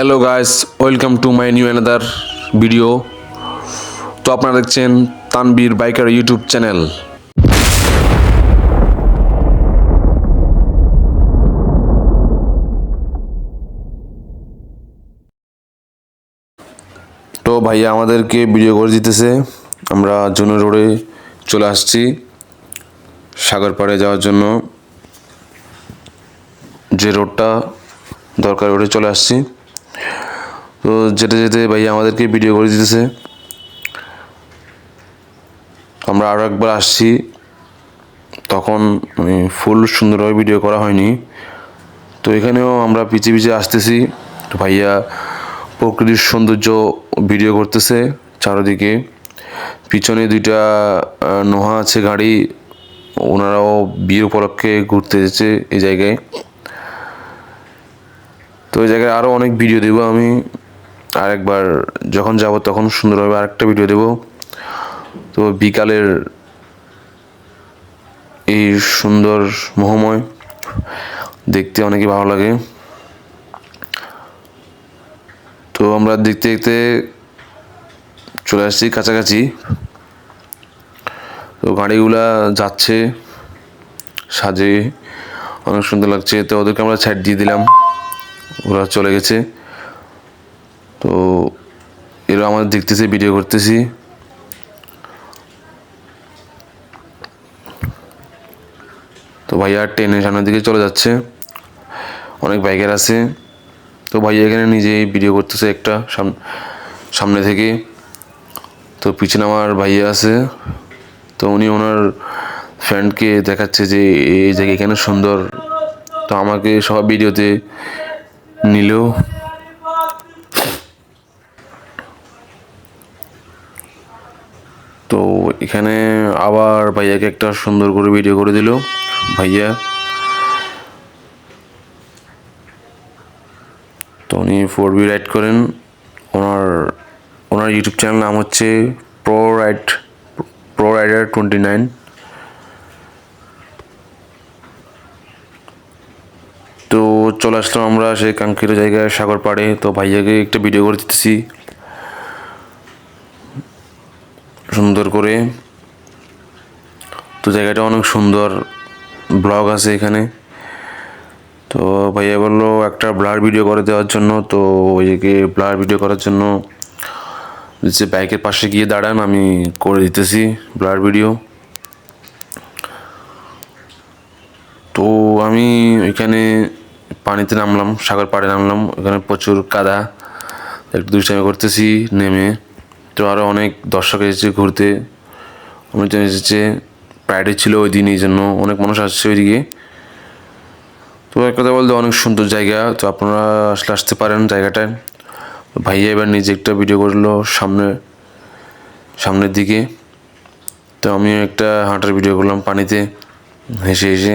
Hello guys welcome to my new another video তো আপনারা দেখছেন তানবীর বাইকার ইউটিউব চ্যানেল তো ভাইয়া আমাদেরকে ভিডিও করে দিতেছে। আমরা জুনো রোডে চলে আসছি সাগরপাড়ে যাওয়ার জন্য। যে রোডটা দরকার রোডে চলে আসছি। তো যেতে যেতে ভাইয়া আমাদেরকে ভিডিও করে দিতেছে। আমরা আরও একবার আসছি। তখন মানে ফুল সুন্দরভাবে ভিডিও করা হয়নি। তো এখানেও আমরা পিছিয়ে পিছিয়ে আসতেছি। তো ভাইয়া প্রকৃতির সৌন্দর্য ভিডিও করতেছে চারদিকে। পিছনে দুইটা নোহা আছে গাড়ি। ওনারাও বিয়ে উপলক্ষে ঘুরতে এসেছে এই জায়গায়। তো ওই জায়গায় আরও অনেক ভিডিও দেবো আমি। আরেকবার যখন যাব তখন সুন্দরভাবে আরেকটা ভিডিও দেব। তো বিকালের এই সুন্দর মোহময় দেখতে অনেকই ভালো লাগে। তো আমরা দেখতে দেখতে চলে আসছি কাছাকাছি। তো গাড়িগুলা যাচ্ছে, সাজে, অনেক সুন্দর লাগছে। তো ওদেরকে আমরা ছাড় দিয়ে দিলাম। ওরা চলে গেছে। তো এরা আমাদের দেখতেছে ভিডিও করতেছি। তো ভাইয়া ট্রেনের সামনের দিকে চলে যাচ্ছে। অনেক বাইকার আছে। তো ভাইয়া এখানে নিজেই ভিডিও করতেছে একটা সাম- সামনে থেকে। তো পিছনে আমার ভাইয়া আছে। তো উনি ওনার ফ্রেন্ডকে দেখাচ্ছে যে এই জায়গা এখানে সুন্দর। তো আমাকে সব ভিডিওতে নিলেও তো এখানে আবার ভাইয়াকে একটা সুন্দর করে ভিডিও করে দিল। ভাইয়া। তো উনি ফোর বি রাইড করেন। ওনার ওনার ইউটিউব চ্যানেল নাম হচ্ছে pro ride pro rider twenty nine তো চলে আসলাম আমরা সেই কাঙ্ক্ষিত জায়গায় সাগর পাড়ে তো ভাইয়াকে একটা ভিডিও করে দিতেছি। সুন্দর করে। তো জায়গাটা অনেক সুন্দর ব্লগ আছে এখানে। তো ভাইয়া বলল একটা ব্লার ভিডিও করে দেওয়ার জন্য, তো ওইকে ব্লার ভিডিও করার জন্য যে বাইকের পাশে গিয়ে দাঁড়ান, আমি করে দিতেছি ব্লার ভিডিও। তো আমি এখানে পানিতে নামলাম, সাগর পাড়ে নামলাম, এখানে প্রচুর কাদা। একটু দুষ্টামি করতেছি, নেমে। তো আরও অনেক দর্শক এসেছে ঘুরতে। অনেকজন এসেছে প্রাইডে ছিল ওই দিন, এই জন্য অনেক মানুষ আসছে ওইদিকে। তো এক কথা বলতে অনেক সুন্দর জায়গা। তো আপনারা আসলে আসতে পারেন জায়গাটায়। ভাইয়া এবার নিজে একটা ভিডিও করল সামনে, সামনের দিকে। তো আমি একটা হাঁটার ভিডিও করলাম পানিতে, হেসে হেসে।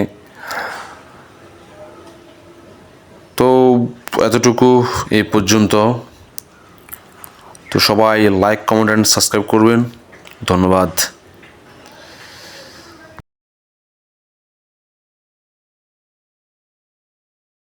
তো এতটুকু এই পর্যন্ত। তো সবাই লাইক কমেন্ট অ্যান্ড সাবস্ক্রাইব করবেন। ধন্যবাদ।